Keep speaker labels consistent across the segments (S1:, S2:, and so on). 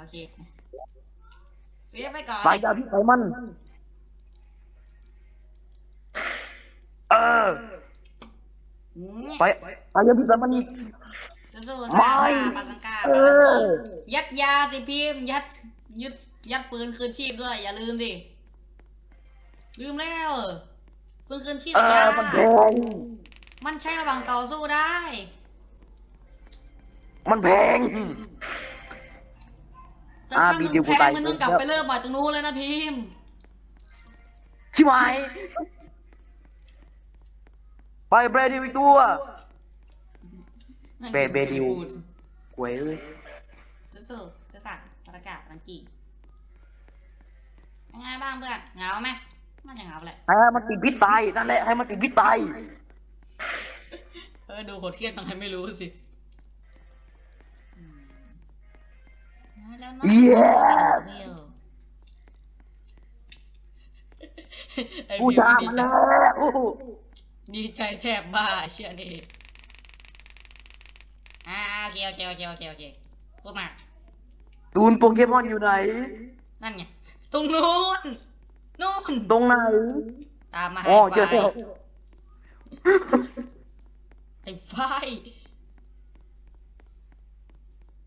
S1: โอเคเสียไปก่อน
S2: ตายยาพิษไขมัน เออ
S1: อืม
S2: ไปตายยาพิษไขมันอีก
S1: สู้ๆ
S2: ไม่
S1: ซ่าปากังกา
S2: เอ
S1: ปากังโก
S2: อ
S1: ยัดยาสิพิมพ์ ยัดยึดยัดปืนคืนชีพด้วย อย่าลืมดิ ลืมแล้วปืนคืนชีพ
S2: เอ
S1: ยา
S2: อ มันแพง
S1: มันใช้ระหว่างต่อสู้ได้
S2: มันแพง
S1: แต่
S2: อ่า
S1: ถ้า
S2: บี
S1: มึง
S2: เดี๋ยวกู
S1: แพ้
S2: ตาย
S1: มึงต้องกลับไปเริ่มใหม่ตรงนู้นเลยนะพิมพ์
S2: ชิบหายไปเบรดิวอีกตัว
S1: นั่น
S2: เบเบดิว
S1: พูด
S2: หวยเอ้ย
S1: สู้ๆซื่อสัตย์ประกาศมันจียังไงบ้างเพื่อนเหงาไหมน่าจะเหงาแหละ
S2: ให้มันติดพิษตายนั่นแหละให้มันติดพิษตาย
S1: เออดูโหดเทียนยังไงไม่รู้สิ แล้วน้อง
S2: เย้
S1: ไปดูเที่ยวไอ้
S2: กู
S1: พิว
S2: ชา
S1: ดี
S2: มัน
S1: ใจ
S2: แล้วโอ้โห
S1: ดีใจแทบบ้าเชื่อนี่อ่าโอเคโอเคโอเคโอเคโอเคพูดมา
S2: ตูนโปเกมอนอยู่ไหน
S1: นั่นไง ตรงนู้น นู่น
S2: ตรงไหน
S1: ตามมาให้
S2: อ๋อ
S1: ไฟ
S2: เจอแล้ว
S1: ไอ้ไฟ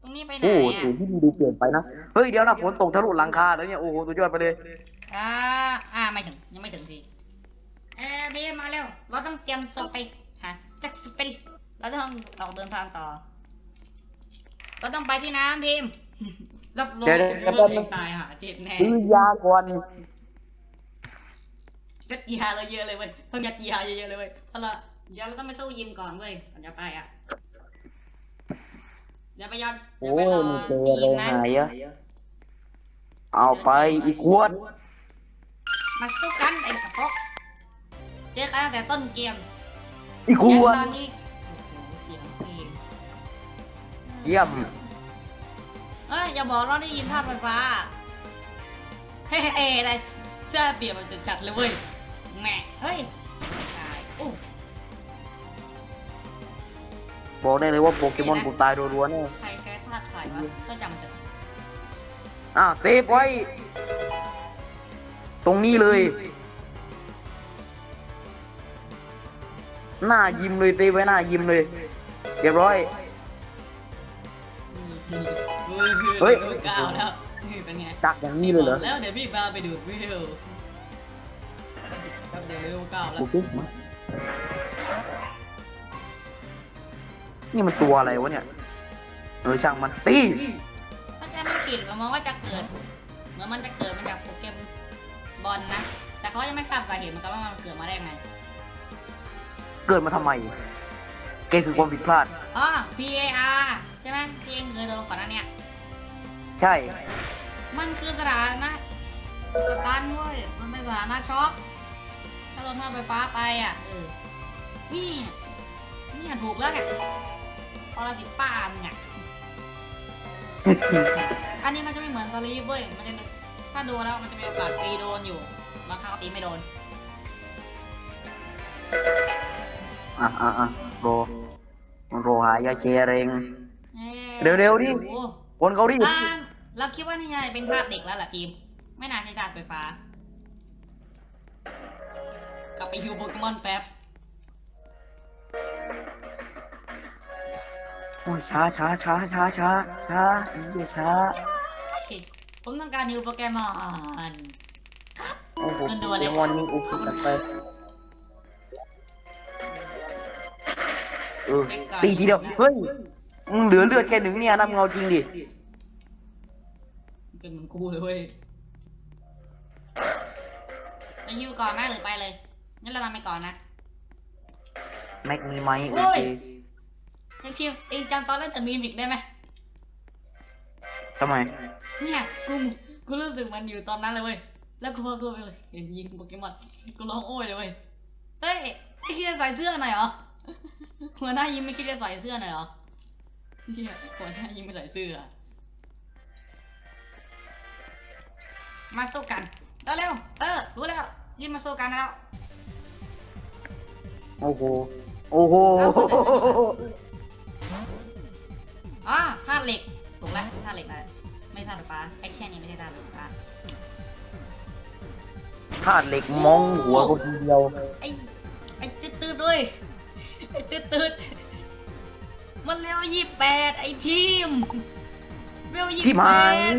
S1: ตรงนี้ไปไหน
S2: โอ้โห
S1: อะ
S2: สูงที่ดีดูเปลี่ยนไปนะ เฮ้ยเดี๋ยวนะฝนตกทะลุหลังคาแล้วเนี่ยโอ้โหสุดยอดไปเลย
S1: อ่า อ่า ไม่ถึง ยังไม่ถึงที เอ้ยพี่มาเร็ว เราต้องเตรียมตัวไปหาแจ็คสเปนเราต้องออกเดินทางต่อ เราต้องไปที่น้ำพิมพ์ รับรอง
S2: เดี๋ยว
S1: ผม
S2: เดี๋ยว
S1: เลือด
S2: แป๊บนึ
S1: เอง
S2: ง
S1: ตายหาเจ็บแน่
S2: ซื้อยาก่อน
S1: เซ็ตยาเราเยอะเลยเว้ยต้องยัดยาเยอะๆเลยเว้ยเพราะเราเดี๋ยวเราต้องไปสู้ยิมก่อนเว้ยก่อนจะไปอะ อย่าไปยอดอย่า
S2: โอ้
S1: ไปรอ
S2: มันเจอ
S1: ที่
S2: อะไร
S1: ยิมนะ
S2: หายอะ เอาไปอีกขวด
S1: มาสู้กันไอ้กระเพาะเจอกันตั้งแต่ต้นเกม
S2: อีกข
S1: ยัน
S2: วด
S1: ตอนนี้โอ้โหเสียงเพลง
S2: เยี่ยม
S1: เอ้ยอย่าบอกเราได้ยินภาพไฟฟ้าเฮ้เฮ้ได้เสื้อเปรียบมันจะจัดเลยเว้ยแหม่เฮ้ยตายอู้
S2: บอกได้เลยว่าโปเกมอนกูตายรัวๆแน่
S1: ใครแพ้ธาตุไฟวะก็จำเถอะ
S2: อะเซฟไว้ ตรงนี้เลย หน้ายิ้มเลยเซฟไว้หน้ายิ้มเลย เรียบร้อย
S1: นี่สิเฮ้ยเพื่อน
S2: เฮ้ย
S1: เฮ้ยก้าวแล้วนี่เป็นไง
S2: จักอย่างนี้เลยเหรอ
S1: แล้วเดี๋ยวพี่พาไปดูดวิวแป๊บเดี๋ยวเร็วก้าวแล้ว
S2: นี่มันตัวอะไรวะเนี่ยเออช่างมันตี
S1: ถ้าแค่มันกลิ่นมันมองว่าจะเกิด เหมือนมันจะเกิดมาจากโปเกมบอลนะ แต่เขายังไม่ทราบสาเหตุเหมือนกันว่ามันเกิดมาได้ยังไง
S2: เกิดมาทำไม เกมคือความผิดพลาด
S1: อ๋อ P A R ใช่ไหมที่เองเคยโดนก่อนหน้าเนี้ย
S2: ใช่
S1: มันคือสถานะสตันเว้ยมันเป็นสถานะช็อกถ้าโดนท่าไฟฟ้าไปอะเออนี่นี่ถูกแล้วเนี่ย พอละสิป้ามึงอะ อันนี้มันจะไม่เหมือนสลีฟเว้ย มันจะถ้าโดนแล้วมันจะมีโอกาสตีโดนอยู่ บางครั้งก็ตีไม่โดน
S2: อะอะอะโรโรหายาเคเรง
S1: อ๊ะ
S2: เร็วๆดิ
S1: โอ้โห
S2: คนเขาดิ
S1: อ่าเราคิดว่านี่น่าจะเป็นธาตุเด็กแล้วแหละพิมพ์ไม่น่าใช่ธาตุไฟฟ้า กลับไปฮิวโปเกมอนแป๊บ
S2: โอ้ยช้าช้าช้าช้าช้าช้าอีเหี้ยช้า
S1: ผมต้องการฮิวโปเกมอน
S2: โอ้โห
S1: มันดู
S2: โป
S1: อะไร
S2: เกมอนยิงอุกกันไปเออตีทีเดียวเฮ้ยมึงเหลือเลือดแค่หนึ่งเนี่ยนะมึงเอาจริงดิ
S1: เป็นเหมือนกูเลยเว้ยจะฮิวก่อนไหมหรือไปเลยงั้นเราทำไปก่อนนะ
S2: แม็กมีไหม
S1: โอ้
S2: โอยเค
S1: ไอพิมพ์เองจำตอนเล่นแต่มีมิกได้ไหม
S2: ทำไม
S1: เนี่ยกูกูรู้สึกมันอยู่ตอนนั้นเลยเว้ยแล้วกูพอกูไปเลยเห็นยิงโปเกมอนกูร้องโอ้ยเลยเว้ยเฮ้ยไม่คิดจะใส่เสื้อหน่อยเหรอหัวหน้ายิงไม่คิดจะใส่เสื้อหน่อยเหรอเหี้ยหัวหน้ายิงไม่ใส่เสื้อมาสู้กันเร็วๆเออรู้แล้วยิงมาสู้กันแล้ว
S2: โอ้โหโอ้โห
S1: อ๋อธาตุเหล็ก ถูกแล้วธาตุเหล็กนะไม่ธาตุไฟฟ้าไอ้แค่นี้ไม่ใช่ธาตุไฟฟ้า
S2: ธาตุเหล็กมองหัวคนเดียว
S1: ไอ้ไอ้ตืดตืดด้วยไอ้ตืดตืดมันเร็วยี่แปดไอ้พิมพ์เร็วยี่
S2: ที่
S1: แป
S2: หาย
S1: ด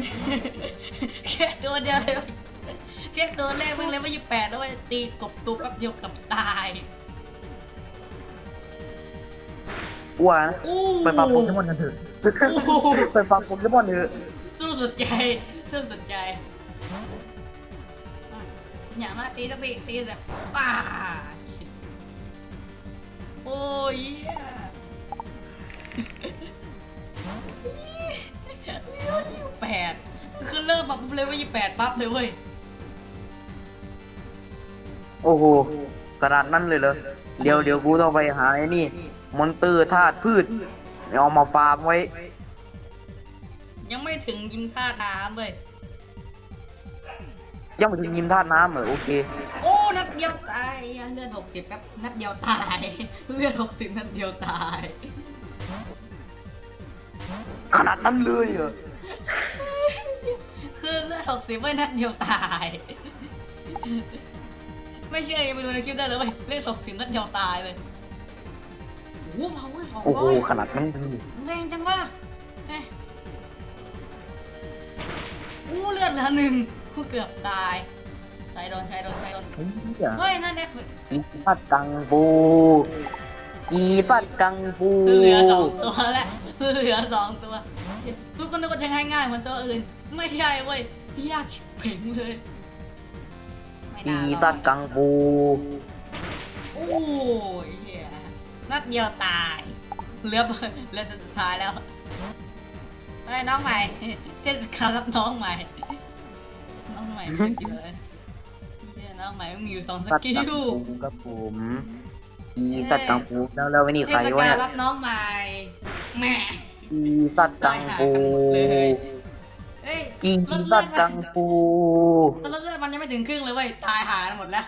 S1: แค่ตัวเดียวเลยเว้ยแค่ตัวแรกมันเร็วยี่แปดแล้วมันตีกบตูแป๊บเดียวกับตาย
S2: อ้วนนะ
S1: อู้
S2: ไปฟังโปเกมอนกันเถอะไปฟังโปเกมอนเถอะ
S1: สู้สุดใจ สู้สุดใจอะอย่างนั้นตีสักตีตีเสร็จป้าชิบโอ้ยเหี้ยเลเวลยี่แปดคือเริ่มมาปุ๊บเลเวลยี่แปดปั๊บเลยเว้ย
S2: โอ้โหขนาดนั้นเลยเหรอ เดี๋ยวเดี๋ยวกูต้องไปหาไอ้นี่ มอนเตอร์ธาตุพืชเอามาฟาร์มไว้
S1: ยังไม่ถึงยิมท่าน้ำเว้ย
S2: ยังไม่ถึงยิมธาตุน้ำเหรอโอเค
S1: โอ้ นัดเดียวตายเลือดหกสิบแป๊บนัดเดียวตาย เลือดหกสิบนัดเดียวตาย
S2: ขนาดนั้นเลยเหรอ
S1: คือเลือดหกสิบเว้ยนัดเดียวตาย ไม่เชื่อยังไปดูในคลิปได้เลยเว้ยเลือดหกสิบนัดเดียวตายเลย โอ้โห power สอง
S2: โอ้โห
S1: ร้อย
S2: ขนาดนั้นเลย
S1: แรงจังวะเอ้ยโอ้เลือดเหลือหนึ่งกูเกือบตายใช้โดนใช้โดนใช้โดน
S2: เฮ้ย
S1: เฮ้ยนั่นแน่คือ
S2: อีปัดกังฟูอีปัดกังฟู
S1: คือเหลือสองตัวแล้วคือเหลือสองตัวทุกคนนึกว่าจะง่ายๆเหมือนตัวอื่น ไม่ใช่เว้ยยากชิบเพ่งเลยไม่
S2: อี
S1: น่ารอ
S2: ปั
S1: ด
S2: ดกังฟู
S1: โอ้ยเหี้ย นัดเดียวตายเหลือเหลือแต่สุดท้ายแล้วเฮ้ยน้องใหม่เทศกาลรับน้องใหม่ น้องใหม่ไม่กินเลยเหี้ยน้องใหม่มีอยู่สองส
S2: ปัด
S1: กิ
S2: กัง
S1: ล
S2: ฟูกับผมอีปัดกังฟูแล้วแล้วไอ้นี่
S1: เท
S2: ใคร
S1: ศ
S2: วะ
S1: กาล
S2: เนี่ย
S1: รับน้องใหม่แหม่
S2: อีปัดกังฟู
S1: เฮ้ย
S2: อี
S1: รถเลื
S2: ปั
S1: อ
S2: ด
S1: ด
S2: กั
S1: มัน
S2: งฟู
S1: รถเลือดมันยังไม่ถึงครึ่งเลยเว้ยตายหาหมดแล้ว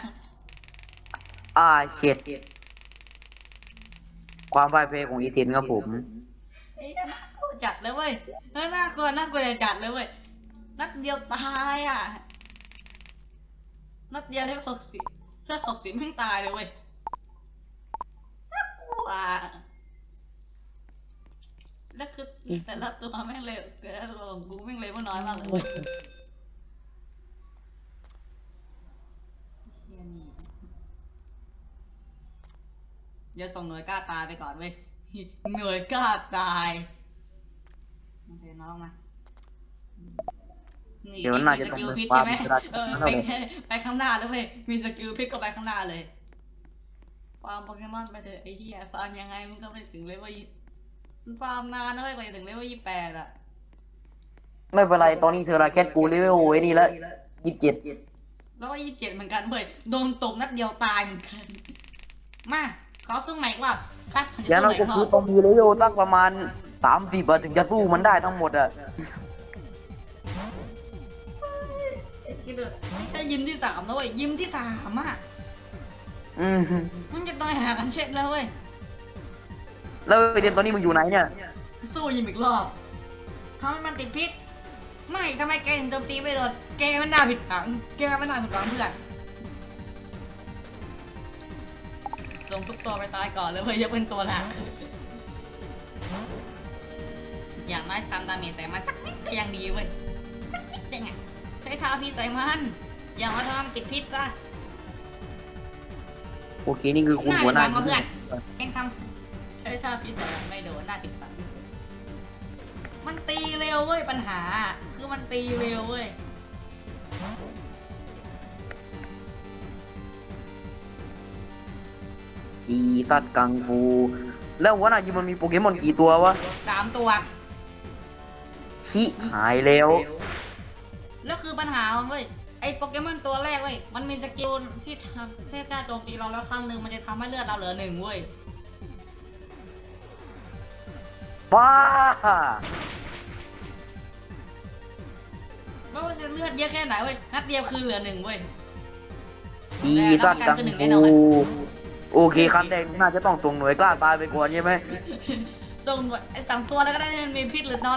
S2: อ่าเช็ด ความพ่ายแพ้ของอีเทนครับผม
S1: ไอ้ยน่ากลัวจัดเลยเว้ยเฮ้ยน่ากลัวน่ากลัวจัดเลยเว้ยนัดเดียวตายอะ นัดเดียวได้หกสิบถ้าหกสิบแม่งตายเลยเว้ยน่ากลัวแล้วคือแต่ละตัวแม่งเร็วแต่ละตัวของกูแม่งเร็วน้อยมากเลยเว้ยเชี่ยนี่ เดี๋ยวส่งหน่วยกล้าตายไปก่อนเว้ย หน่วยกล้าตายโอเคน้องมา
S2: เดี๋ยวน่าจะ
S1: มีส
S2: ต้อง
S1: กิล
S2: ไป
S1: พิษ
S2: ฟา
S1: ใช่
S2: ร์ม
S1: ไหม
S2: อิสระ
S1: เออ
S2: นั่น
S1: ไป
S2: เลย
S1: ไปข้างหน้าแล้วเว้ย มีสกิลพิษก็ไปข้างหน้าเลยฟาร์มโปเกมอนไปเถอะไอ้เหี้ยฟาร์มยังไงมันก็ไม่ถึงเลเวลยี่มันฟาร์มนานนะเว้ยกว่าจะถึงเลเวลยี่แปดอะ
S2: ไม่เป็นไรตอนนี้เธอราแคทกูเลเวลไอ้นี่แล้วยี่สิบเจ็ด
S1: แล้วก็ยี่สิบเจ็ดเหมือนกันเว้ยโดนตกนัดเดียวตายเหมือนกัน มา ขอสู้ใหม่อีกรอบครับผมจะ
S2: อย่าง
S1: สู้
S2: น้
S1: ให
S2: อย
S1: ม่
S2: ก็
S1: อีกร
S2: คือ
S1: อบ
S2: ต้องมีเลเวลสักประมาณสามสิบถึงจะสู้มันได้ทั้งหมดอะ
S1: คิดดูไม่ใช่ยิมที่สามนะเว้ยยิมที่สามอะ
S2: อืม
S1: มันจะตายหากันเช็ดแล้วเว้ย
S2: แล้วไอเดนตอนนี้มึงอยู่ไหนเนี่ย
S1: สู้ยิมอีกรอบทำให้มันติดพิษไม่ทำไมแกถึงโจมตีไม่โดนแกมันน่าผิดหวังแกมันน่าผิดหวังเพื่อน งทุกตัวไปตายก่อนเลยเว้ยยกเป็นตัวหลัก อย่างน้อยทำดาเมจใส่มันสักนิดก็ยังดีเว้ยสักนิดเองอะใช้ทาพิษใส่มันอย่างน้อยทำให้มันติดพิษจ้ะ
S2: โอเคนี่คือคุณหัวหน้า
S1: หน้าผิดหวังมาเพื่อนเองทำใช้ท่าพิเศษไม่โดนหน้าติดปังที่สุดมันตีเร็วเว้ยปัญหา คือมันตีเร็วเว้ย
S2: อีตัดกังฟู แล้วหัวหน้ายิมมันมีโปเกมอนกี่ตัววะ
S1: สามตัว
S2: ชิหายแล้ว
S1: แล้วคือปัญหามันเว้ยไอโปเกมอนตัวแรกเว้ยมันมีสกิลที่ทำที่ถ้าโจมตีเราแล้วครั้งหนึ่งมันจะทำให้เลือดเราเหลือหนึ่งเว้ย
S2: บ้า
S1: ไม่ว่าจะเลือดเยอะแค่ไหนเว้ยนัดเดียวคือเหลือหนึ่งเว้ย
S2: อีตัดกัง
S1: แล้วประกันคือหนึ่งแน่นอน
S2: ฟู โอเคคันแดงน่าจะต้องส่งหน่วยกล้าตายไปก่อนใช่ไหม
S1: ส่งไอสามตัวแล้วก็ได้มันมีพิษหรือนอน